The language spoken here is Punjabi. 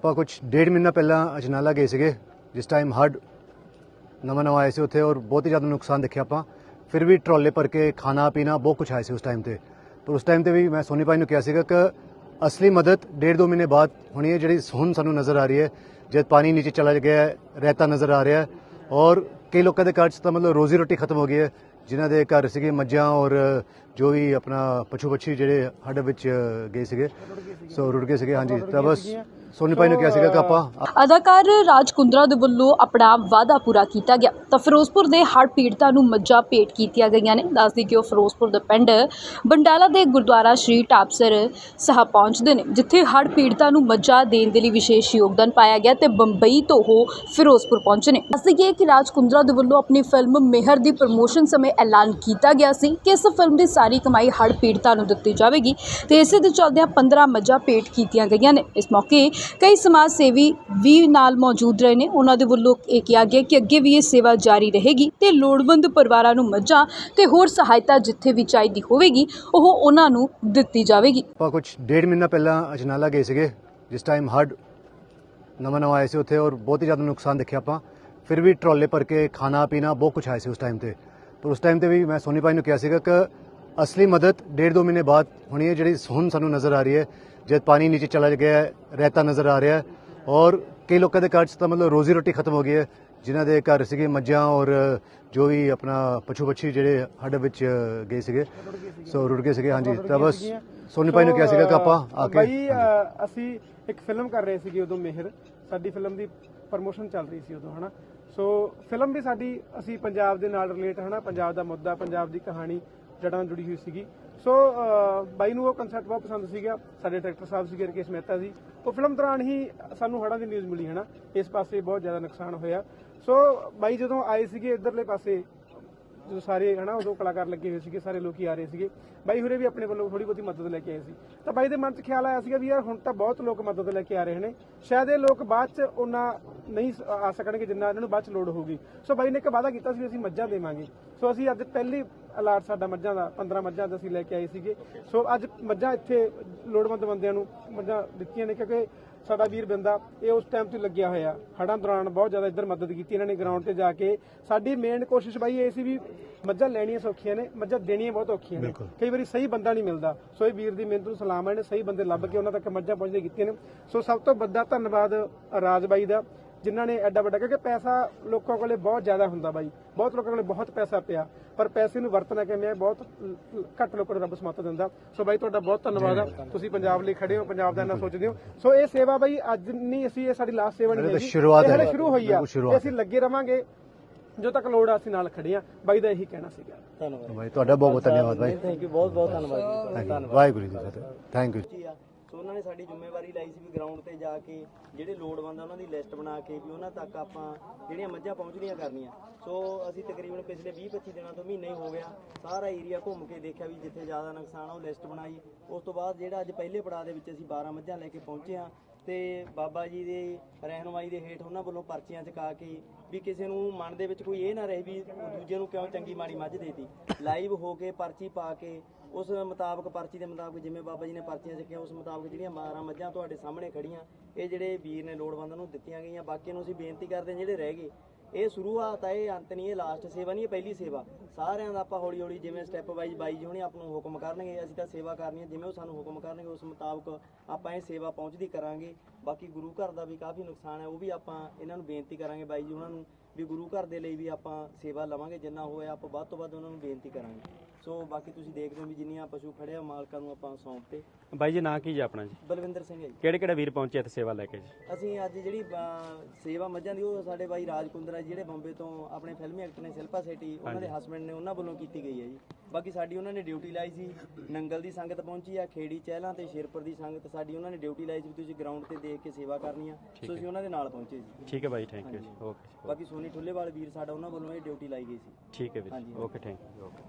ਆਪਾਂ ਕੁਝ ਡੇਢ ਮਹੀਨਾ ਪਹਿਲਾਂ ਅਜਨਾਲਾ ਗਏ ਸੀਗੇ, ਜਿਸ ਟਾਈਮ ਹੜ ਨਵਾਂ ਨਵਾਂ ਆਏ ਸੀ ਉੱਥੇ ਔਰ ਬਹੁਤ ਹੀ ਜ਼ਿਆਦਾ ਨੁਕਸਾਨ ਦੇਖਿਆ ਆਪਾਂ। ਫਿਰ ਵੀ ਟਰਾਲੇ ਭਰ ਕੇ ਖਾਣਾ, ਪੀਣਾ ਬਹੁਤ ਕੁਝ ਆਇਆ ਸੀ ਉਸ ਟਾਈਮ ਤੇ। ਪਰ ਉਸ ਟਾਈਮ ਤੇ ਵੀ ਮੈਂ ਸੋਨੀ ਭਾਈ ਨੂੰ ਕਿਹਾ ਸੀਗਾ ਕਿ ਅਸਲੀ ਮਦਦ ਡੇਢ ਦੋ ਮਹੀਨੇ ਬਾਅਦ ਹੋਣੀ ਹੈ, ਜਿਹੜੀ ਹੁਣ ਸਾਨੂੰ ਨਜ਼ਰ ਆ ਰਹੀ ਹੈ। ਜਦ ਪਾਣੀ ਨੀਚੇ ਚਲਾ ਗਿਆ ਹੈ ਰਹਿਤਾ ਨਜ਼ਰ ਆ ਰਿਹਾ ਹੈ ਔਰ ਕਈ ਲੋਕਾਂ ਦੇ ਘਰ 'ਚ ਤਾਂ ਮਤਲਬ ਰੋਜ਼ੀ ਰੋਟੀ ਖਤਮ ਹੋ ਗਈ ਹੈ। ਜਿਨ੍ਹਾਂ ਦੇ ਘਰ ਸੀਗੇ ਮੱਝਾਂ ਔਰ ਜੋ ਵੀ ਆਪਣਾ ਪਸ਼ੂ ਪੱਛੀ ਜਿਹੜੇ ਹੱਡ ਵਿੱਚ ਗਏ ਸੀਗੇ, ਸੋ ਰੁੜ ਗਏ ਸੀਗੇ, ਹਾਂਜੀ। ਤਾਂ ਬਸ ਸੋਨੀ ਭਾਈ ਨੂੰ ਕਿਹਾ ਸੀਗਾ ਕਿ ਆਪਾਂ ਅਦਾਕਾਰ ਰਾਜ ਕੁੰਦਰਾ ਦੇ ਵੱਲੋਂ ਆਪਣਾ ਵਾਅਦਾ ਪੂਰਾ ਕੀਤਾ ਗਿਆ। ਤਾਂ ਫਿਰੋਜ਼ਪੁਰ ਦੇ ਹੜ੍ਹ ਪੀੜਤਾਂ ਨੂੰ ਮੱਝਾਂ ਭੇਟ ਕੀਤੀਆਂ ਗਈਆਂ ਨੇ। ਦੱਸਦੀ ਕਿ ਉਹ ਫਿਰੋਜ਼ਪੁਰ ਦੇ ਪਿੰਡ ਬੰਡਾਲਾ ਦੇ ਗੁਰਦੁਆਰਾ ਸ਼੍ਰੀ ਢਾਬਸਰ ਸਾਹਿਬ ਪਹੁੰਚਦੇ ਨੇ, ਜਿੱਥੇ ਹੜ੍ਹ ਪੀੜਤਾਂ ਨੂੰ ਮੱਝਾਂ ਦੇਣ ਦੇ ਲਈ ਵਿਸ਼ੇਸ਼ ਯੋਗਦਾਨ ਪਾਇਆ ਗਿਆ ਤੇ ਬੰਬਈ ਤੋਂ ਉਹ ਫਿਰੋਜ਼ਪੁਰ ਪਹੁੰਚੇ ਨੇ। ਦੱਸਦੀ ਕਿ ਕਿ ਰਾਜ ਕੁੰਦਰਾ ਦੇ ਵੱਲੋਂ ਆਪਣੀ ਫਿਲਮ ਮਿਹਰ ਦੀ ਪ੍ਰਮੋਸ਼ਨ ਸਮੇਂ ਐਲਾਨ ਕੀਤਾ ਗਿਆ ਸੀ ਕਿ ਇਸ ਫਿਲਮ ਦੀ ਸਾਰੀ ਕਮਾਈ ਹੜ੍ਹ ਪੀੜਤਾਂ ਨੂੰ ਦਿੱਤੀ ਜਾਵੇਗੀ ਤੇ ਇਸੇ ਦੇ ਚੱਲਦਿਆਂ 15 ਮੱਝਾਂ ਭੇਟ ਕੀਤੀਆਂ ਗਈਆਂ ਨੇ। ਇਸ ਮੌਕੇ ਕਈ ਸਮਾਜ ਸੇਵੀ ਵੀ ਨਾਲ ਮੌਜੂਦ ਰਹੇ ਨੇ। ਉਹਨਾਂ ਦੇ ਵੱਲੋਂ ਇਹ ਕਿਹਾ ਗਿਆ ਕਿ ਅੱਗੇ ਵੀ ਇਹ ਸੇਵਾ ਜਾਰੀ ਰਹੇਗੀ ਤੇ ਲੋੜਵੰਦ ਪਰਿਵਾਰਾਂ ਨੂੰ ਮੱਝਾਂ ਤੇ ਹੋਰ ਸਹਾਇਤਾ ਜਿੱਥੇ ਵੀ ਚਾਹੀਦੀ ਹੋਵੇਗੀ, ਉਹ ਉਹਨਾਂ ਨੂੰ ਦਿੱਤੀ ਜਾਵੇਗੀ। ਆਪਾਂ ਕੁਝ ਡੇਢ ਮਹੀਨਾ ਪਹਿਲਾਂ ਅਜਨਾਲਾ ਗਏ ਸੀਗੇ, ਜਿਸ ਟਾਈਮ ਹੜ ਨਵਾਂ ਨਵਾਂ ਆਏ ਸੀ ਉੱਥੇ ਔਰ ਬਹੁਤ ਹੀ ਜ਼ਿਆਦਾ ਨੁਕਸਾਨ ਦੇਖਿਆ ਆਪਾਂ। ਫਿਰ ਵੀ ਟਰਾਲੇ ਭਰ ਕੇ ਖਾਣਾ ਪੀਣਾ ਬਹੁਤ ਕੁਝ ਆਇਆ ਸੀ ਉਸ ਟਾਈਮ ਤੇ। ਪਰ ਉਸ ਟਾਈਮ ਤੇ ਵੀ ਮੈਂ ਸੋਨੀ ਭਾਈ ਨੂੰ ਕਿਹਾ ਸੀਗਾ ਕਿ ਅਸਲੀ ਮਦਦ ਡੇਢ ਦੋ ਮਹੀਨੇ ਬਾਅਦ ਹੋਣੀ ਹੈ, ਜਿਹੜੀ ਹੁਣ ਸਾਨੂੰ ਨਜ਼ਰ ਆ ਰਹੀ ਹੈ। ਜਦ ਪਾਣੀ ਨੀਚੇ ਚਲਾ ਗਿਆ, ਰਹਿਤਾ ਨਜ਼ਰ ਆ ਰਿਹਾ ਔਰ ਕਈ ਲੋਕਾਂ ਦੇ ਘਰ 'ਚ ਤਾਂ ਮਤਲਬ ਰੋਜ਼ੀ ਰੋਟੀ ਖਤਮ ਹੋ ਗਈ ਹੈ। ਜਿਨ੍ਹਾਂ ਦੇ ਘਰ ਸੀਗੇ ਮੱਝਾਂ ਔਰ ਜੋ ਵੀ ਆਪਣਾ ਪਸ਼ੂ ਪੱਛੀ ਜਿਹੜੇ ਹੜ ਵਿੱਚ ਗਏ ਸੀਗੇ, ਸੋ ਰੁੜ ਗਏ ਸੀਗੇ, ਹਾਂਜੀ। ਤਾਂ ਬਸ ਸੋਨੀ ਭਾਈ ਨੂੰ ਕਿਹਾ ਸੀਗਾ ਕਿ ਆਪਾਂ ਆ ਕੇ ਬਾਈ ਅਸੀਂ ਇੱਕ ਫਿਲਮ ਕਰ ਰਹੇ ਸੀਗੇ ਉਦੋਂ ਮਿਹਰ। ਸਾਡੀ ਫਿਲਮ ਦੀ ਪ੍ਰਮੋਸ਼ਨ ਚੱਲ ਰਹੀ ਸੀ ਉਦੋਂ, ਹਨਾ। ਸੋ ਫਿਲਮ ਵੀ ਸਾਡੀ, ਅਸੀਂ ਪੰਜਾਬ ਦੇ ਨਾਲ ਰਿਲੇਟ ਹਨਾ। ਪੰਜਾਬ ਦਾ ਮੁੱਦਾ, ਪੰਜਾਬ ਦੀ ਕਹਾਣੀ ਜੜਾਂ ਨਾਲ ਜੁੜੀ ਹੋਈ ਸੀਗੀ। ਸੋ ਬਾਈ ਨੂੰ ਉਹ ਕਨਸੈਪਟ ਬਹੁਤ ਪਸੰਦ ਸੀਗਾ ਸਾਡੇ ਡਾਇਰੈਕਟਰ ਸਾਹਿਬ ਸੀਗੇ, ਰਕੇਸ਼ ਮਹਿਤਾ ਜੀ। ਉਹ ਫਿਲਮ ਦੌਰਾਨ ਹੀ ਸਾਨੂੰ ਹੜ੍ਹਾਂ ਦੀ ਨਿਊਜ਼ ਮਿਲੀ ਹੈ ਨਾ ਇਸ ਪਾਸੇ ਬਹੁਤ ਜ਼ਿਆਦਾ ਨੁਕਸਾਨ ਹੋਇਆ। ਸੋ ਬਾਈ ਜਦੋਂ ਆਏ ਸੀਗੇ ਇਧਰਲੇ ਪਾਸੇ, ਜਦੋਂ ਸਾਰੇ, ਹਨਾ, ਉਦੋਂ ਕਲਾਕਾਰ ਲੱਗੇ ਹੋਏ ਸੀਗੇ, ਸਾਰੇ ਲੋਕੀ ਆ ਰਹੇ ਸੀਗੇ। ਬਾਈ ਹੁਰੇ ਵੀ ਆਪਣੇ ਵੱਲੋਂ ਥੋੜੀ ਬਹੁਤੀ ਮਦਦ ਲੈ ਕੇ ਆਏ ਸੀ। ਤਾਂ ਬਾਈ ਦੇ ਮਨ 'ਚ ਖਿਆਲ ਆਇਆ ਸੀਗਾ ਵੀ ਯਾਰ, ਹੁਣ ਤਾਂ ਬਹੁਤ ਲੋਕ ਮਦਦ ਲੈ ਕੇ ਆ ਰਹੇ ਨੇ। ਸ਼ਾਇਦ ਇਹ ਲੋਕ ਬਾਅਦ 'ਚ ਉਹਨਾਂ ਨਹੀਂ ਸ- ਆ ਸਕਣਗੇ ਜਿੰਨਾ ਇਹਨਾਂ ਨੂੰ ਬਾਅਦ 'ਚ ਲੋੜ ਹੋਊਗੀ। ਸੋ ਬਾਈ ਨੇ ਇੱਕ ਵਾਅਦਾ ਕੀਤਾ ਸੀ ਅਸੀਂ ਮੱਝਾਂ ਦੇਵਾਂਗੇ। ਸੋ ਅਸੀਂ ਅੱਜ ਪਹਿਲੀ ਅਲਾਟ ਸਾਡਾ ਮੱਝਾਂ ਦਾ 15 ਮੱਝਾਂ ਦਾ ਅਸੀਂ ਲੈ ਕੇ ਆਏ ਸੀਗੇ। ਸੋ ਅੱਜ ਮੱਝਾਂ ਇੱਥੇ ਲੋੜਵੰਦ ਬੰਦਿਆਂ ਨੂੰ ਮੱਝਾਂ ਦਿੱਤੀਆਂ ਨੇ ਕਿਉਂਕਿ ਸਾਡਾ ਵੀਰ ਬੰਦਾ ਇਹ ਉਸ ਟਾਈਮ ਤੇ ਲੱਗਿਆ ਹੋਇਆ। ਹੜਾਂ ਦੌਰਾਨ ਬਹੁਤ ਜ਼ਿਆਦਾ ਇੱਧਰ ਮਦਦ ਕੀਤੀ ਇਹਨਾਂ ਨੇ ਗਰਾਊਂਡ ਤੇ ਜਾ ਕੇ। ਸਾਡੀ ਮੇਨ ਕੋਸ਼ਿਸ਼ ਬਾਈ ਇਹ ਸੀ ਵੀ ਮੱਝਾਂ ਲੈਣੀਆਂ ਸੌਖੀਆਂ ਨੇ ਮੱਝਾਂ ਦੇਣੀਆਂ ਬਹੁਤ ਔਖੀਆਂ ਨੇ। ਕਈ ਵਾਰੀ ਸਹੀ ਬੰਦਾ ਨਹੀਂ ਮਿਲਦਾ। ਸੋ ਇਹ ਵੀਰ ਦੀ ਮਿਹਨਤ ਨੂੰ ਸਲਾਮ ਹੈ ਇਹਨੇ ਸਹੀ ਬੰਦੇ ਲੱਭ ਕੇ ਉਹਨਾਂ ਤੱਕ ਮੱਝਾਂ ਪਹੁੰਚਦੇ ਕੀਤੀਆਂ ਨੇ। ਸੋ ਸਭ ਤੋਂ ਵੱਡਾ ਧੰਨਵਾਦ ਰਾਜ ਬਾਈ ਦਾ। ਜਿਨ੍ਹਾਂ ਨੇ ਐਡਾ ਵੱਡਾ ਕਿਉਂਕਿ ਪੈਸਾ ਲੋਕਾਂ ਕੋਲੇ ਬਹੁਤ ਜ਼ਿਆਦਾ ਹੁੰਦਾ ਬਾਈ। ਬਹੁਤ ਲੋਕਾਂ ਕੋਲੇ ਬਹੁਤ ਪੈਸਾ ਪਿਆ ਪਰ ਪੈਸੇ ਨੂੰ ਵਰਤਣਾ ਕਿਵੇਂ ਹੈ? ਬਹੁਤ ਘੱਟ ਲੋਕਾਂ ਨੂੰ ਰੱਬ ਸਮਤ ਦਿੰਦਾ। ਸੋ ਬਾਈ ਤੁਹਾਡਾ ਬਹੁਤ ਧੰਨਵਾਦ ਆ। ਤੁਸੀਂ ਪੰਜਾਬ ਲਈ ਖੜੇ ਹੋ ਪੰਜਾਬ ਦਾ ਇੰਨਾ ਸੋਚਦੇ ਹੋ। ਸੋ ਇਹ ਸੇਵਾ ਬਾਈ ਅੱਜ ਨਹੀਂ ਅਸੀਂ ਇਹ ਸਾਡੀ ਲਾਸਟ ਸੇਵਾ ਨਹੀਂ ਸ਼ੁਰੂਆਤ ਹੈ। ਹਲੇ ਸ਼ੁਰੂ ਹੋਈ ਆ। ਸ਼ੁਰੂਆਤ ਅਸੀਂ ਲੱਗੇ ਰਵਾਂਗੇ। ਜਦੋਂ ਤੱਕ ਲੋੜ ਆ ਅਸੀਂ ਨਾਲ ਖੜੇ ਆ। ਬਾਈ ਦਾ ਇਹੀ ਕਹਿਣਾ ਸੀਗਾ। ਧੰਨਵਾਦ। ਭਾਈ ਤੁਹਾਡਾ ਬਹੁਤ ਬਹੁਤ ਧੰਨਵਾਦ ਭਾਈ ਥੈਂਕ ਯੂ ਬਹੁਤ ਬਹੁਤ ਧੰਨਵਾਦ ਜੀ. ਵਾਹਿਗੁਰੂ ਜੀ ਕੀ ਫਤਿਹ। ਥੈਂਕ ਯੂ ਜੀ ਆ ਸੋ ਉਹਨਾਂ ਨੇ ਸਾਡੀ ਜ਼ਿੰਮੇਵਾਰੀ ਲਈ ਸੀ ਵੀ ਗਰਾਊਂਡ ਤੇ ਜਾ ਕੇ ਜਿਹੜੇ ਲੋੜਵੰਦ ਆ ਉਹਨਾਂ ਦੀ ਲਿਸਟ ਬਣਾ ਕੇ ਵੀ ਉਹਨਾਂ ਤੱਕ ਆਪਾਂ ਜਿਹੜੀਆਂ ਮੱਝਾਂ ਪਹੁੰਚਣੀਆਂ ਕਰਨੀਆਂ। ਸੋ ਅਸੀਂ ਤਕਰੀਬਨ ਪਿਛਲੇ 20-25 ਦਿਨਾਂ ਤੋਂ ਮਹੀਨਾ ਹੀ ਹੋ ਗਿਆ, ਸਾਰਾ ਏਰੀਆ ਘੁੰਮ ਕੇ ਦੇਖਿਆ ਵੀ ਜਿੱਥੇ ਜ਼ਿਆਦਾ ਨੁਕਸਾਨ ਆ, ਉਹ ਲਿਸਟ ਬਣਾਈ। ਉਸ ਤੋਂ ਬਾਅਦ ਜਿਹੜਾ ਅੱਜ ਪਹਿਲੇ ਪੜਾਅ ਦੇ ਵਿੱਚ ਅਸੀਂ 12 ਮੱਝਾਂ ਲੈ ਕੇ ਪਹੁੰਚੇ ਹਾਂ ਤੇ ਬਾਬਾ ਜੀ ਦੇ ਰਹਿਨਮਾਈ ਦੇ ਹੇਠ ਉਹਨਾਂ ਵੱਲੋਂ ਪਰਚੀਆਂ ਚਕਾ ਕੇ ਵੀ ਕਿਸੇ ਨੂੰ ਮਨ ਦੇ ਵਿੱਚ ਕੋਈ ਇਹ ਨਾ ਰਹੇ ਵੀ ਦੂਜੇ ਨੂੰ ਕਿਉਂ ਚੰਗੀ ਮਾੜੀ ਮੱਝ ਦੇਤੀ। ਲਾਈਵ ਹੋ ਕੇ ਪਰਚੀ ਪਾ ਕੇ, ਉਸ ਮੁਤਾਬਕ ਪਰਚੀ ਦੇ ਮੁਤਾਬਕ ਜਿਵੇਂ ਬਾਬਾ ਜੀ ਨੇ ਪਰਚੀਆਂ ਚੱਕੀਆਂ, ਉਸ ਮੁਤਾਬਕ ਜਿਹੜੀਆਂ 12 ਮੱਝਾਂ ਤੁਹਾਡੇ ਸਾਹਮਣੇ ਖੜੀਆਂ, ਇਹ ਜਿਹੜੇ ਵੀਰ ਨੇ ਲੋੜਵੰਦਾਂ ਨੂੰ ਦਿੱਤੀਆਂ ਗਈਆਂ। ਬਾਕੀ ਨੂੰ ਅਸੀਂ ਬੇਨਤੀ ਕਰਦੇ ਹਾਂ ਜਿਹੜੇ ਰਹਿ ਗਏ ਇਹ ਸ਼ੁਰੂਆਤ ਹੈ ਇਹ ਅੰਤ ਨਹੀਂ, ਇਹ ਲਾਸਟ ਸੇਵਾ ਨਹੀਂ, ਇਹ ਪਹਿਲੀ ਸੇਵਾ। ਸਾਰਿਆਂ ਦਾ ਆਪਾਂ ਹੌਲੀ ਹੌਲੀ ਜਿਵੇਂ ਸਟੈਪ ਵਾਈਜ਼ ਬਾਈ ਜੀ ਹੁਣੇ ਆਪ ਨੂੰ ਹੁਕਮ ਕਰਨਗੇ, ਅਸੀਂ ਤਾਂ ਸੇਵਾ ਕਰਨੀ ਹੈ, ਜਿਵੇਂ ਉਹ ਸਾਨੂੰ ਹੁਕਮ ਕਰਨਗੇ, ਉਸ ਮੁਤਾਬਕ ਆਪਾਂ ਇਹ ਸੇਵਾ ਪਹੁੰਚਦੀ ਕਰਾਂਗੇ। ਬਾਕੀ ਗੁਰੂ ਘਰ ਦਾ ਵੀ ਕਾਫੀ ਨੁਕਸਾਨ ਹੈ, ਉਹ ਵੀ ਆਪਾਂ ਇਹਨਾਂ ਨੂੰ ਬੇਨਤੀ ਕਰਾਂਗੇ ਬਾਈ ਜੀ, ਉਹਨਾਂ ਨੂੰ ਵੀ ਗੁਰੂ ਘਰ ਦੇ ਲਈ ਵੀ ਆਪਾਂ ਸੇਵਾ ਲਵਾਂਗੇ, ਜਿੰਨਾ ਹੋਇਆ ਆਪਾਂ ਵੱਧ ਤੋਂ ਵੱਧ ਉਹਨਾਂ ਨੂੰ ਬੇਨਤੀ ਕਰਾਂਗੇ। ਸੋ ਬਾਕੀ ਤੁਸੀਂ ਦੇਖਦੇ ਹੋ ਵੀ ਜਿੰਨੀਆਂ ਪਸ਼ੂ ਖੜੇ ਆ ਮਾਲਕਾਂ ਨੂੰ ਆਪਾਂ ਸੌਂਪਤੇ ਬਾਈ ਜੀ ਨਾਂ ਕੀ ਜੀ ਆਪਣਾ ਜੀ? ਬਲਵਿੰਦਰ ਸਿੰਘ ਹੈ ਜੀ। ਕਿਹੜੇ ਕਿਹੜੇ ਵੀਰ ਪਹੁੰਚੇ ਇੱਥੇ ਸੇਵਾ ਲੈ ਕੇ ਜੀ? ਅਸੀਂ ਅੱਜ ਜਿਹੜੀ ਅਹ, ਸੇਵਾ ਮੱਝਾਂ ਦੀ ਉਹ ਸਾਡੇ ਬਾਈ ਰਾਜ ਕੁੰਦਰਾ ਜੀ ਜਿਹੜੇ ਬੰਬੇ ਤੋਂ ਆਪਣੇ ਫਿਲਮੀ ਐਕਟਰ ਨੇ ਸ਼ਿਲਪਾ ਸੇਠੀ ਉਹਨਾਂ ਦੇ ਹਸਬੰਡ ਨੇ ਉਹਨਾਂ ਵੱਲੋਂ ਕੀਤੀ ਗਈ ਹੈ ਜੀ। ਬਾਕੀ ਸਾਡੀ ਉਹਨਾਂ ਨੇ ਡਿਊਟੀ ਲਾਈ ਸੀ ਨੰਗਲ ਦੀ ਸੰਗਤ ਪਹੁੰਚੀ ਆ ਖੇੜੀ ਚਹਿਲਾਂ ਤੇ ਸ਼ੇਰਪੁਰ ਦੀ ਸੰਗਤ ਸਾਡੀ ਉਹਨਾਂ ਨੇ ਡਿਊਟੀ ਲਾਈ ਸੀ ਵੀ ਤੁਸੀਂ ਗਰਾਊਂਡ ਤੇ ਦੇਖ ਕੇ ਸੇਵਾ ਕਰਨੀ ਆ। ਸੋ ਅਸੀਂ ਉਹਨਾਂ ਦੇ ਨਾਲ ਪਹੁੰਚੇ ਜੀ। ਠੀਕ ਹੈ ਬਾਈ ਥੈਂਕ ਯੂ ਜੀ। ਓਕੇ ਬਾਕੀ ਸੋਨੀ ਠੁੱਲੇਵਾਲ ਵੀਰ ਸਾਡਾ ਉਹਨਾਂ ਵੱਲੋਂ ਇਹ ਡਿਊਟੀ ਲਾਈ ਗਈ ਸੀ। ਠੀਕ ਹੈ ਵੀਰ ਹਾਂਜੀ। Okay thank you okay